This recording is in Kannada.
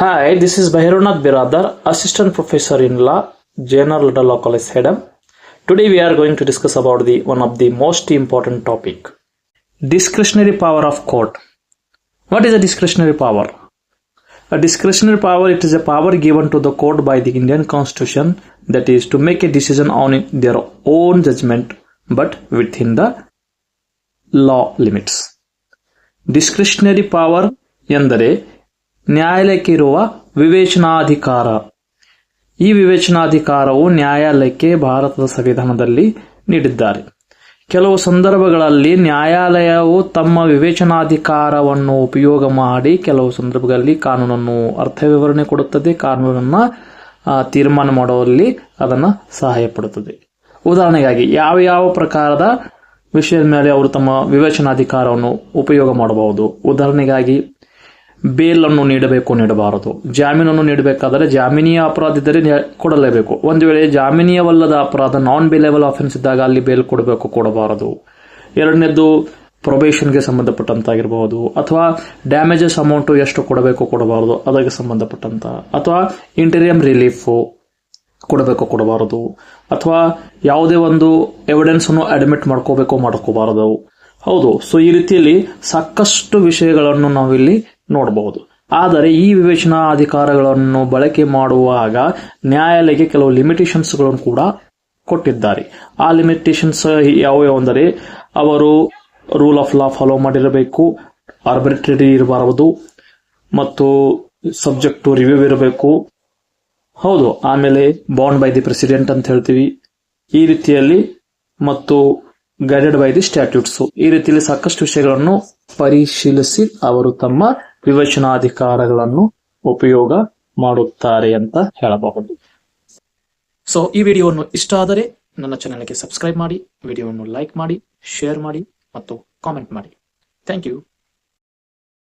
Hi, this is Bhairanath Biradar, Assistant Professor in Law, General Law College, Hedam. Today we are going to discuss about the one of the most important topic, discretionary power of court. What is a discretionary power? A discretionary power it is a power given to the court by the Indian Constitution that is to make a decision on their own judgment but within the law limits. Discretionary power ಎಂದರೆ ನ್ಯಾಯಾಲಯಕ್ಕೆ ಇರುವ ವಿವೇಚನಾಧಿಕಾರ. ಈ ವಿವೇಚನಾಧಿಕಾರವು ನ್ಯಾಯಾಲಯಕ್ಕೆ ಭಾರತದ ಸಂವಿಧಾನದಲ್ಲಿ ನೀಡಿದ್ದಾರೆ. ಕೆಲವು ಸಂದರ್ಭಗಳಲ್ಲಿ ನ್ಯಾಯಾಲಯವು ತಮ್ಮ ವಿವೇಚನಾಧಿಕಾರವನ್ನು ಉಪಯೋಗ ಮಾಡಿ ಕೆಲವು ಸಂದರ್ಭಗಳಲ್ಲಿ ಕಾನೂನನ್ನು ಅರ್ಥ ವಿವರಣೆ ಕೊಡುತ್ತದೆ, ಕಾನೂನನ್ನ ತೀರ್ಮಾನ ಮಾಡುವಲ್ಲಿ ಅದನ್ನು ಸಹಾಯ ಪಡುತ್ತದೆ. ಉದಾಹರಣೆಗಾಗಿ, ಯಾವ ಯಾವ ಪ್ರಕಾರದ ವಿಷಯದ ಮೇಲೆ ಅವರು ತಮ್ಮ ವಿವೇಚನಾಧಿಕಾರವನ್ನು ಉಪಯೋಗ ಮಾಡಬಹುದು? ಉದಾಹರಣೆಗಾಗಿ ಬೇಲ್ ಅನ್ನು ನೀಡಬೇಕು ನೀಡಬಾರದು. ಜಾಮೀನನ್ನು ನೀಡಬೇಕಾದರೆ ಜಾಮೀನಿಯ ಅಪರಾಧ ಇದ್ದರೆ ಕೊಡಲೇಬೇಕು. ಒಂದು ವೇಳೆ ಜಾಮೀನಿಯವಲ್ಲದ ಅಪರಾಧ ನಾನ್ ಬೇಲೇಬಲ್ ಆಫೆನ್ಸ್ ಇದ್ದಾಗ ಅಲ್ಲಿ ಬೇಲ್ ಕೊಡಬೇಕು, ಕೊಡಬಾರದು. ಎರಡನೇದು ಪ್ರೊಬೇಷನ್ಗೆ ಸಂಬಂಧಪಟ್ಟಂತಾಗಿರಬಹುದು. ಅಥವಾ ಡ್ಯಾಮೇಜಸ್ ಅಮೌಂಟ್ ಎಷ್ಟು ಕೊಡಬೇಕು, ಕೊಡಬಾರದು, ಅದಕ್ಕೆ ಸಂಬಂಧಪಟ್ಟಂತ. ಅಥವಾ ಇಂಟೀರಿಯಂ ರಿಲೀಫ್ ಕೊಡಬೇಕು, ಕೊಡಬಾರದು. ಅಥವಾ ಯಾವುದೇ ಒಂದು ಎವಿಡೆನ್ಸ್ ಅನ್ನು ಅಡ್ಮಿಟ್ ಮಾಡ್ಕೋಬೇಕು, ಮಾಡ್ಕೋಬಾರದು. ಹೌದು. ಸೊ ಈ ರೀತಿಯಲ್ಲಿ ಸಾಕಷ್ಟು ವಿಷಯಗಳನ್ನು ನಾವಿಲ್ಲಿ ನೋಡಬಹುದು. ಆದರೆ ಈ ವಿವೇಚನಾ ಅಧಿಕಾರಗಳನ್ನು ಬಳಕೆ ಮಾಡುವಾಗ ನ್ಯಾಯಾಲಯಕ್ಕೆ ಕೆಲವು ಲಿಮಿಟೇಷನ್ಸ್ಗಳನ್ನು ಕೂಡ ಕೊಟ್ಟಿದ್ದಾರೆ. ಆ ಲಿಮಿಟೇಷನ್ಸ್ ಯಾವುವು ಅಂದರೆ ಅವರು ರೂಲ್ ಆಫ್ ಲಾ ಫಾಲೋ ಮಾಡಿರಬೇಕು ಆರ್ಬಿಟ್ರರಿ ಇರಬಾರದು, ಮತ್ತು ಸಬ್ಜೆಕ್ಟ್ ಟು ರಿವ್ಯೂ ಇರಬೇಕು. ಹೌದು, ಆಮೇಲೆ ಬಾಂಡ್ ಬೈ ದಿ ಪ್ರೆಸಿಡೆಂಟ್ ಅಂತ ಹೇಳ್ತೀವಿ. ಈ ರೀತಿಯಲ್ಲಿ ಮತ್ತು ಗೈಡೆಡ್ ಬೈ ದಿ ಸ್ಟ್ಯಾಟ್ಯೂಟ್ಸ್. ಈ ರೀತಿಯಲ್ಲಿ ಸಾಕಷ್ಟು ವಿಷಯಗಳನ್ನು ಪರಿಶೀಲಿಸಿ ಅವರು ತಮ್ಮ ವಿವೇಚನಾಧಿಕಾರಗಳನ್ನು ಉಪಯೋಗ ಮಾಡುತ್ತಾರೆ ಅಂತ ಹೇಳಬಹುದು. ಸೊ ಈ ವಿಡಿಯೋವನ್ನು ಇಷ್ಟ ಆದರೆ ನನ್ನ ಚಾನೆಲ್ಗೆ ಸಬ್ಸ್ಕ್ರೈಬ್ ಮಾಡಿ, ವಿಡಿಯೋವನ್ನು ಲೈಕ್ ಮಾಡಿ ಶೇರ್ ಮಾಡಿ ಮತ್ತು ಕಾಮೆಂಟ್ ಮಾಡಿ. Thank you